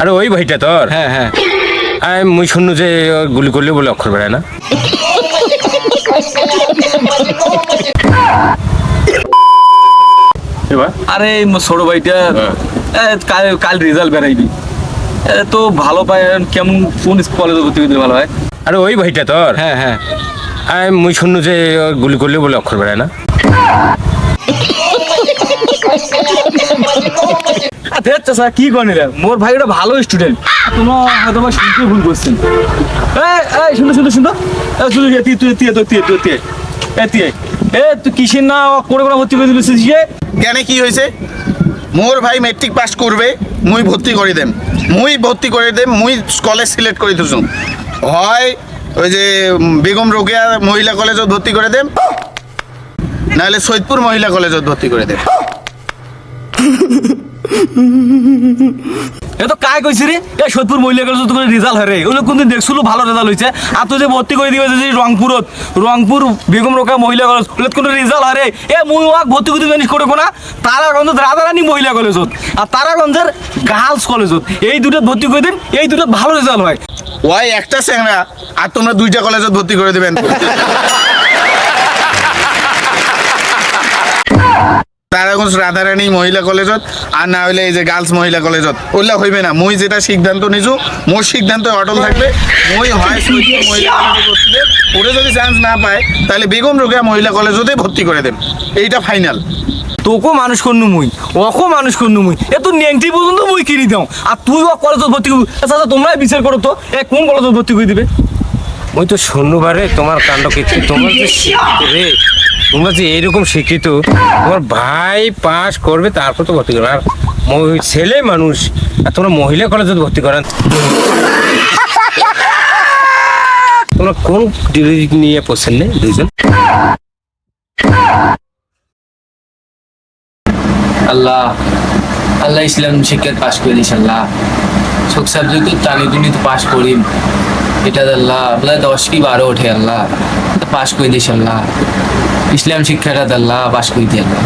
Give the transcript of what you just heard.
আরে ওই ভাইটা তোর? হ্যাঁ হ্যাঁ। আমি মুই শুনু যে গুলি করলে বলে অক্ষর বেড়ায় না। এবার? আরে ছোট ভাইটা হ্যাঁ। কাল কাল রেজাল্ট বেরাইবি এ, তো ভালো পায় কেমন কোন কলেজে ভর্তি করতে ভালো হয়? আরে ওই ভাইটা তোর? হ্যাঁ হ্যাঁ। আমি মুই শুনু যে গুলি করলে বলে অক্ষর বেড়ায় না। স্যার, কি করেন মোর ভাই ওটা ভালো স্টুডেন্ট তোমার হয়তো শুনতে ভুল করছেন। এই এই, শুনো শুনো শুনো এই, শুনো তুই তুই তুই তুই তুই এ তুই, এ। কিসের না করে করে ভর্তি করে দিয়েছিস জ্ঞানে কি হয়েছে? মোর ভাই মেট্রিক পাস করবে, মুই ভর্তি করে দেম। মুই ভর্তি করে দেম, মুই কলেজ সিলেক্ট করে দিছুন হয়, ওই যে বেগম রোকেয়া মহিলা কলেজত ভর্তি করে দেম, নাহলে সৈয়দপুর মহিলা কলেজত ভর্তি করে দেম। এ তো কায় কইছি রে? এ সোদপুর মহিলা কলেজ তো রেজাল্ট হয় রে। কোনদিন দেখছিল, ভালো রেজাল্ট হয়েছে আর তুই যে ভর্তি করে দিবে যে রংপুরত রংপুর বেগম রোকা মহিলা কলেজ। ওগুলো কোনো রেজাল্ট হয় এ মুই ওয়াক ভর্তি করে জানিস করে কোনা তারাগঞ্জত রাধারানী মহিলা কলেজত। আর তারাগঞ্জের গার্লস কলেজত। এই দুটো ভর্তি করে দিন এই দুটো ভালো রেজাল্ট হয়। ওয়াই একটা স্যাংরা আর তোমরা দুইটা কলেজত ভর্তি করে দেবেন। তারাগঞ্জ রাধারানী মহিলা কলেজত আর না হইলে এই যে গার্লস মহিলা কলেজত। ওইলা হইবে না। মুই যেটা সিদ্ধান্ত নিছু মোর সিদ্ধান্ত অটল থাকবে। মই হয় মহিলা কলেজে ওরে যদি চান্স না পায় তাহলে বেগম রোকেয়া মহিলা কলেজতে ভর্তি করে দেব। এইটা ফাইনাল তোকেও মানুষ করনু মুই ওকেও মানুষ করনু মুই। এ তো নেংটি পর্যন্ত মুই কিনি দাও। আর তুই ও কলেজত ভর্তি করবি। আচ্ছা আচ্ছা, তোমরাই বিচার করো তো এ কোন কলেজত ভর্তি করে দিবে? ওই তো শূন্যবারে তোমার কাণ্ড কিছু তোমার যে রে। তোমরা যে এইরকম শিক্ষিত, তোমার ভাই পাস করবে, তারপর তো ভর্তি করবে। আর ছেলে মানুষ, আর তোমরা মহিলা কলেজে ভর্তি করান। তোমরা কোন ডিগ্রি নিয়ে পড়ছেন না দুইজন? আল্লাহ আল্লাহ ইসলাম শিক্ষার পাশ করে আল্লাহ। সব সাবজেক্ট টানি টুনি তো পাশ করিম। এটা আল্লাহ আল্লাহ দশ কি বারো ওঠে আল্লাহ। পাশ করে দিস আল্লাহ। ইসলাম শিক্ষাটা আল্লাহ বাস করিতে আল্লাহ।